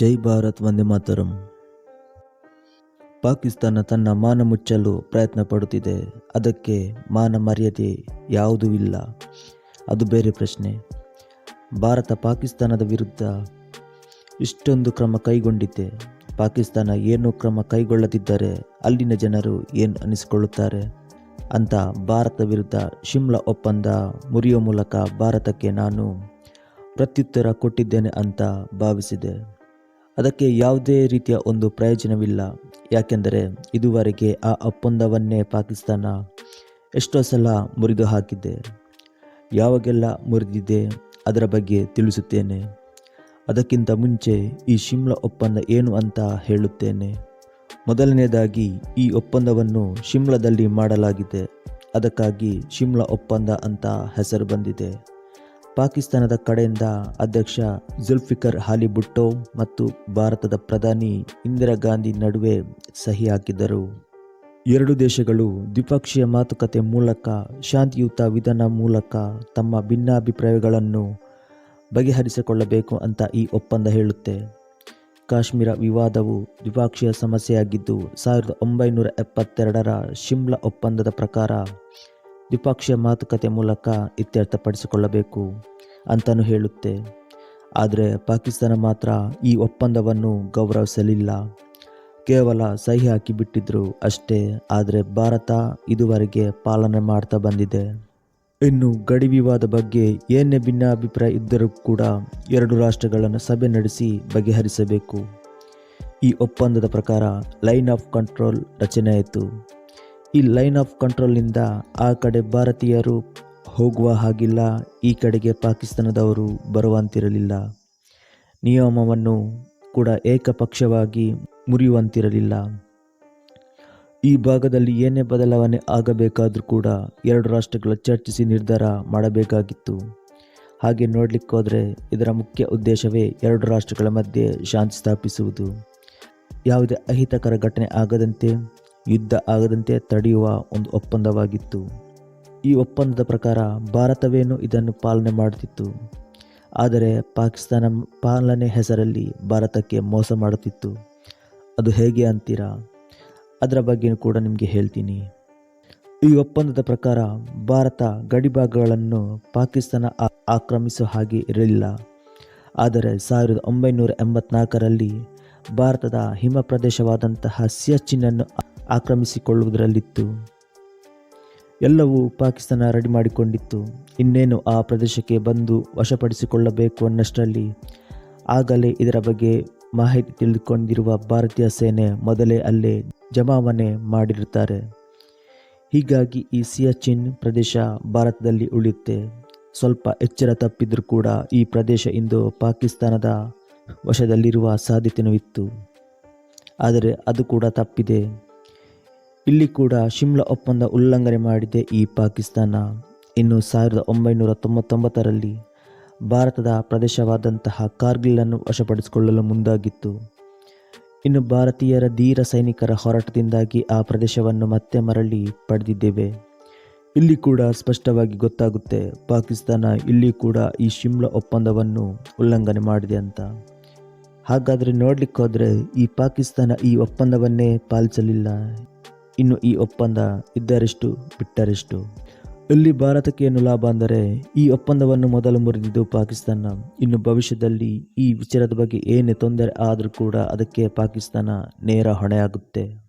ಜೈ ಭಾರತ್ ವಂದೇ ಮಾತರಂ. ಪಾಕಿಸ್ತಾನ ತನ್ನ ಮಾನ ಮುಚ್ಚಲು ಪ್ರಯತ್ನ ಪಡುತ್ತಿದೆ. ಅದಕ್ಕೆ ಮಾನ ಮರ್ಯಾದೆ ಯಾವುದೂ ಇಲ್ಲ. ಅದು ಬೇರೆ ಪ್ರಶ್ನೆ. ಭಾರತ ಪಾಕಿಸ್ತಾನದ ವಿರುದ್ಧ ಇಷ್ಟೊಂದು ಕ್ರಮ ಕೈಗೊಂಡಿದೆ. ಪಾಕಿಸ್ತಾನ ಏನು ಕ್ರಮ ಕೈಗೊಳ್ಳದಿದ್ದರೆ ಅಲ್ಲಿನ ಜನರು ಏನು ಅನಿಸಿಕೊಳ್ಳುತ್ತಾರೆ? ಅಂತ ಭಾರತ ವಿರುದ್ಧ ಶಿಮ್ಲಾ ಒಪ್ಪಂದ ಮುರಿಯುವ ಮೂಲಕ ಭಾರತಕ್ಕೆ ನಾನು ಪ್ರತ್ಯುತ್ತರ ಕೊಟ್ಟಿದ್ದೇನೆ ಅಂತ ಭಾವಿಸಿದೆ. ಅದಕ್ಕೆ ಯಾವುದೇ ರೀತಿಯ ಒಂದು ಪ್ರಯೋಜನವಿಲ್ಲ. ಯಾಕೆಂದರೆ ಇದುವರೆಗೆ ಆ ಒಪ್ಪಂದವನ್ನೇ ಪಾಕಿಸ್ತಾನ ಎಷ್ಟೋ ಸಲ ಮುರಿದು ಹಾಕಿದೆ ಯಾವಾಗೆಲ್ಲ ಮುರಿದಿದೆ ಅದರ ಬಗ್ಗೆ ತಿಳಿಸುತ್ತೇನೆ. ಅದಕ್ಕಿಂತ ಮುಂಚೆ ಈ ಶಿಮ್ಲಾ ಒಪ್ಪಂದ ಏನು ಅಂತ ಹೇಳುತ್ತೇನೆ. ಮೊದಲನೇದಾಗಿ ಈ ಒಪ್ಪಂದವನ್ನು ಶಿಮ್ಲಾದಲ್ಲಿ ಮಾಡಲಾಗಿದೆ. ಅದಕ್ಕಾಗಿ ಶಿಮ್ಲಾ ಒಪ್ಪಂದ ಅಂತ ಹೆಸರು ಬಂದಿದೆ. ಪಾಕಿಸ್ತಾನದ ಕಡೆಯಿಂದ ಅಧ್ಯಕ್ಷ ಜುಲ್ಫಿಕರ್ ಹಾಲಿ ಭುಟ್ಟೋ ಮತ್ತು ಭಾರತದ ಪ್ರಧಾನಿ ಇಂದಿರಾ ಗಾಂಧಿ ನಡುವೆ ಸಹಿ ಹಾಕಿದ್ದರು. ಎರಡು ದೇಶಗಳು ದ್ವಿಪಕ್ಷೀಯ ಮಾತುಕತೆ ಮೂಲಕ, ಶಾಂತಿಯುತ ವಿಧಾನ ಮೂಲಕ ತಮ್ಮ ಭಿನ್ನಾಭಿಪ್ರಾಯಗಳನ್ನು ಬಗೆಹರಿಸಿಕೊಳ್ಳಬೇಕು ಅಂತ ಈ ಒಪ್ಪಂದ ಹೇಳುತ್ತೆ. ಕಾಶ್ಮೀರ ವಿವಾದವು ದ್ವಿಪಕ್ಷೀಯ ಸಮಸ್ಯೆಯಾಗಿದ್ದು, ಸಾವಿರದ ಒಂಬೈನೂರ ಎಪ್ಪತ್ತೆರಡರ ಶಿಮ್ಲಾ ಒಪ್ಪಂದದ ಪ್ರಕಾರ ದ್ವಿಪಕ್ಷೀಯ ಮಾತುಕತೆ ಮೂಲಕ ಇತ್ಯರ್ಥಪಡಿಸಿಕೊಳ್ಳಬೇಕು ಅಂತಲೂ ಹೇಳುತ್ತೆ. ಆದರೆ ಪಾಕಿಸ್ತಾನ ಮಾತ್ರ ಈ ಒಪ್ಪಂದವನ್ನು ಗೌರವಿಸಲಿಲ್ಲ. ಕೇವಲ ಸಹಿ ಹಾಕಿ ಬಿಟ್ಟಿದ್ರು ಅಷ್ಟೇ, ಆದರೆ ಭಾರತ ಇದುವರೆಗೆ ಪಾಲನೆ ಮಾಡ್ತಾ ಬಂದಿದೆ. ಇನ್ನು ಗಡಿ ವಿವಾದ ಬಗ್ಗೆ ಏನೇ ಭಿನ್ನಾಭಿಪ್ರಾಯ ಇದ್ದರೂ ಕೂಡ ಎರಡು ರಾಷ್ಟ್ರಗಳನ್ನು ಸಭೆ ನಡೆಸಿ ಬಗೆಹರಿಸಬೇಕು. ಈ ಒಪ್ಪಂದದ ಪ್ರಕಾರ ಲೈನ್ ಆಫ್ ಕಂಟ್ರೋಲ್ ರಚನೆಯಾಯಿತು ಈ ಲೈನ್ ಆಫ್ ಕಂಟ್ರೋಲ್ನಿಂದ ಆ ಕಡೆ ಭಾರತೀಯರು ಹೋಗುವ ಹಾಗಿಲ್ಲ, ಈ ಕಡೆಗೆ ಪಾಕಿಸ್ತಾನದವರು ಬರುವಂತಿರಲಿಲ್ಲ ನಿಯಮವನ್ನು ಕೂಡ ಏಕಪಕ್ಷವಾಗಿ ಮುರಿಯುವಂತಿರಲಿಲ್ಲ. ಈ ಭಾಗದಲ್ಲಿ ಏನೇ ಬದಲಾವಣೆ ಆಗಬೇಕಾದರೂ ಕೂಡ ಎರಡು ರಾಷ್ಟ್ರಗಳು ಚರ್ಚಿಸಿ ನಿರ್ಧಾರ ಮಾಡಬೇಕಾಗಿತ್ತು. ಹಾಗೆ ನೋಡಲಿಕ್ಕೆ ಹೋದರೆ ಇದರ ಮುಖ್ಯ ಉದ್ದೇಶವೇ ಎರಡು ರಾಷ್ಟ್ರಗಳ ಮಧ್ಯೆ ಶಾಂತಿ ಸ್ಥಾಪಿಸುವುದು. ಯಾವುದೇ ಅಹಿತಕರ ಘಟನೆ ಆಗದಂತೆ ಯುದ್ಧ ಆಗದಂತೆ ತಡೆಯುವ ಒಂದು ಒಪ್ಪಂದವಾಗಿತ್ತು. ಈ ಒಪ್ಪಂದದ ಪ್ರಕಾರ ಭಾರತವೇನು ಇದನ್ನು ಪಾಲನೆ ಮಾಡುತ್ತಿತ್ತು. ಆದರೆ ಪಾಕಿಸ್ತಾನ ಪಾಲನೆ ಹೆಸರಲ್ಲಿ ಭಾರತಕ್ಕೆ ಮೋಸ ಮಾಡುತ್ತಿತ್ತು. ಅದು ಹೇಗೆ ಅಂತೀರಾ? ಅದರ ಬಗ್ಗೆಯೂ ಕೂಡ ನಿಮಗೆ ಹೇಳ್ತೀನಿ. ಈ ಒಪ್ಪಂದದ ಪ್ರಕಾರ ಭಾರತ ಗಡಿಭಾಗಗಳನ್ನು ಪಾಕಿಸ್ತಾನ ಆಕ್ರಮಿಸೋ ಹಾಗೆ ಇರಲಿಲ್ಲ. ಆದರೆ ಸಾವಿರದ ಒಂಬೈನೂರ ಎಂಬತ್ನಾಲ್ಕರಲ್ಲಿ ಭಾರತದ ಹಿಮ ಪ್ರದೇಶವಾದಂತಹ ಸಿಯಾಚಿನನ್ನು ಆಕ್ರಮಿಸಿಕೊಳ್ಳುವುದರಲ್ಲಿತ್ತು. ಎಲ್ಲವೂ ಪಾಕಿಸ್ತಾನ ರೆಡಿ ಮಾಡಿಕೊಂಡಿತ್ತು. ಇನ್ನೇನು ಆ ಪ್ರದೇಶಕ್ಕೆ ಬಂದು ವಶಪಡಿಸಿಕೊಳ್ಳಬೇಕು ಅನ್ನಷ್ಟರಲ್ಲಿ ಆಗಲೇ ಇದರ ಬಗ್ಗೆ ಮಾಹಿತಿ ತಿಳಿದುಕೊಂಡಿರುವ ಭಾರತೀಯ ಸೇನೆ ಮೊದಲೇ ಅಲ್ಲೇ ಜಮಾವಣೆ ಮಾಡಿರುತ್ತಾರೆ. ಹೀಗಾಗಿ ಈ ಸಿಯಾಚಿನ್ ಪ್ರದೇಶ ಭಾರತದಲ್ಲಿ ಉಳಿಯುತ್ತೆ. ಸ್ವಲ್ಪ ಎಚ್ಚರ ತಪ್ಪಿದ್ರೂ ಕೂಡ ಈ ಪ್ರದೇಶ ಇಂದು ಪಾಕಿಸ್ತಾನದ ವಶದಲ್ಲಿರುವ ಸಾಧ್ಯತೆಯೂ ಇತ್ತು. ಆದರೆ ಅದು ಕೂಡ ತಪ್ಪಿದೆ. ಇಲ್ಲಿ ಕೂಡ ಶಿಮ್ಲಾ ಒಪ್ಪಂದ ಉಲ್ಲಂಘನೆ ಮಾಡಿದೆ ಈ ಪಾಕಿಸ್ತಾನ. ಇನ್ನು ಸಾವಿರದ ಒಂಬೈನೂರ ತೊಂಬತ್ತೊಂಬತ್ತರಲ್ಲಿ ಭಾರತದ ಪ್ರದೇಶವಾದಂತಹ ಕಾರ್ಗಿಲನ್ನು ವಶಪಡಿಸಿಕೊಳ್ಳಲು ಮುಂದಾಗಿತ್ತು. ಇನ್ನು ಭಾರತೀಯರ ಧೀರ ಸೈನಿಕರ ಹೋರಾಟದಿಂದಾಗಿ ಆ ಪ್ರದೇಶವನ್ನು ಮತ್ತೆ ಮರಳಿ ಪಡೆದಿದ್ದೇವೆ. ಇಲ್ಲಿ ಕೂಡ ಸ್ಪಷ್ಟವಾಗಿ ಗೊತ್ತಾಗುತ್ತೆ, ಪಾಕಿಸ್ತಾನ ಇಲ್ಲಿ ಕೂಡ ಈ ಶಿಮ್ಲಾ ಒಪ್ಪಂದವನ್ನು ಉಲ್ಲಂಘನೆ ಮಾಡಿದೆ ಅಂತ. ಹಾಗಾದರೆ ನೋಡ್ಲಿಕ್ಕೆ ಹೋದರೆ ಈ ಪಾಕಿಸ್ತಾನ ಈ ಒಪ್ಪಂದವನ್ನೇ ಪಾಲಿಸಲಿಲ್ಲ. ಇನ್ನು ಈ ಒಪ್ಪಂದ ಇದ್ದರೆಷ್ಟು, ಬಿಟ್ಟರೆಷ್ಟು? ಇಲ್ಲಿ ಭಾರತಕ್ಕೆ ಏನು ಲಾಭ ಅಂದರೆ, ಈ ಒಪ್ಪಂದವನ್ನು ಮೊದಲು ಮುರಿದಿದ್ದು ಪಾಕಿಸ್ತಾನ. ಇನ್ನು ಭವಿಷ್ಯದಲ್ಲಿ ಈ ವಿಚಾರದ ಬಗ್ಗೆ ಏನೇ ತೊಂದರೆ ಆದರೂ ಕೂಡ ಅದಕ್ಕೆ ಪಾಕಿಸ್ತಾನ ನೇರ ಹೊಣೆಯಾಗುತ್ತೆ.